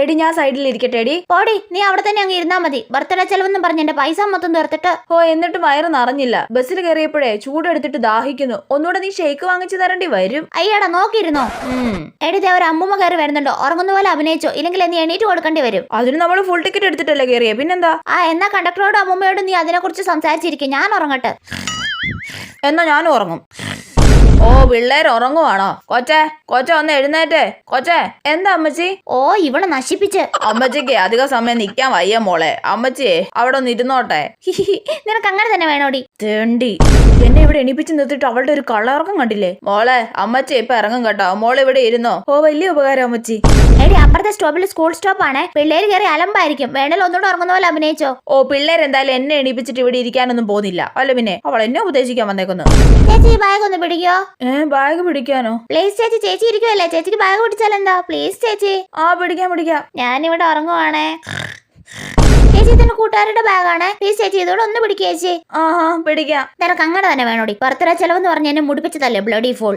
എടി ഞാൻ സൈഡിൽ ഇരിക്കട്ടെ എടി പോടി നീ അവിടെ തന്നെ അങ്ങ് ഇരുന്നാ മതി. ബർത്ത്ഡേ ചെലവെന്നും പറഞ്ഞ് എന്റെ പൈസ മൊത്തം തീർത്തിട്ട്. ഓ എന്നിട്ട് വയറ് നിറഞ്ഞില്ല. ബസ്സിൽ കയറിയപ്പോഴേ ചൂടെടുത്തിട്ട് ദാഹിക്കുന്നു. ഒന്നുകൂടെ നീ ഷേക്ക് വാങ്ങിച്ചു തരേണ്ടി വരും. അയ്യടാ നോക്കിയിരുന്നോ? എടി ഒരു അമ്മൂമ്മ കയറി വരുന്നുണ്ടോ. ഉറങ്ങുന്ന പോലെ അഭിനയിച്ചോ. ഇല്ലെങ്കിൽ നീ എണീറ്റ് കൊടുക്കേണ്ടി വരും. അതിന് നമ്മൾ ഫുൾ ടിക്കറ്റ് എടുത്തിട്ടല്ലേ കയറിയ? പിന്നെന്താ? ആ എന്നാ കണ്ടക്ടറോടും അമ്മൂമ്മയോടും നീ അതിനെക്കുറിച്ച് സംസാരിച്ചിരിക്കും. ഞാൻ ഉറങ്ങട്ടെ. എന്നാ ഞാനും ഉറങ്ങും. പിള്ളേർ ഉറങ്ങുവാണോ കൊച്ചേ കൊച്ച ഒന്ന് എഴുന്നേറ്റേ. കൊച്ചേ എന്താ അമ്മച്ചി? ഓ ഇവളെ നശിപ്പിച്ച്. അമ്മച്ചിക്ക് അധിക സമയം നിക്കാൻ വയ്യ മോളെ. അമ്മച്ചിയെ അവിടെ ഒന്ന് ഇരുന്നോട്ടെ. നിനക്ക് അങ്ങനെ തന്നെ വേണോടി. തേണ്ടി. എന്നെ ഇവിടെ എണീപ്പിച്ച് നിർത്തിട്ട് അവളുടെ ഒരു കളറക്കം കണ്ടില്ലേ? മോളെ അമ്മച്ചി ഇപ്പൊ ഇറങ്ങും കേട്ടോ. മോളെ ഇവിടെ ഇരുന്നോ? ഓ വലിയ ഉപകാരം അമ്മച്ചി. എടി അപ്പുറത്തെ സ്റ്റോപ്പിൽ സ്കൂൾ സ്റ്റോപ്പ് ആണ് പിള്ളേര് കയറി അലമ്പായിരിക്കും. വേണേൽ ഒന്നുകൂടെ ഉറങ്ങുന്ന പോലെ അഭിനയിച്ചോ. ഓ പിള്ളേർ എന്തായാലും എന്നെ എണീപ്പിച്ചിട്ട് ഇവിടെ ഇരിക്കാനൊന്നും പോകുന്നില്ല. അല്ല പിന്നെ അവൾ എന്നെ ഉപദേശിക്കാൻ വന്നേക്കുന്നു. ചേച്ചി ബാഗ് ഒന്ന് പിടിക്കോ? ഏ? ബാഗ് പിടിക്കാനോ? പ്ലീസ് ചേച്ചി ചേച്ചി ഇരിക്കുമല്ലേ ചേച്ചിക്ക് ബാഗ് പിടിച്ചാൽ എന്താ പ്ലീസ് ചേച്ചി. ആ പിടിക്കാം പിടിക്കാം. ഞാനിവിടെ ഉറങ്ങുവാണേ. ചേച്ചി ഇതിന്റെ കൂട്ടുകാരുടെ ബാഗാണ് പ്ലീസ് ചേച്ചി ഇതോടെ ഒന്ന് പിടിക്കുക ചേച്ചി. ആഹാ പിടിക്കാം. നിനക്ക് അങ്ങനെ തന്നെ വേണോടി. പുറത്തിറ ചെലവെന്ന് പറഞ്ഞ് എന്നെ മുടിപ്പിച്ചതല്ലേ ബ്ലഡി ഫോൾ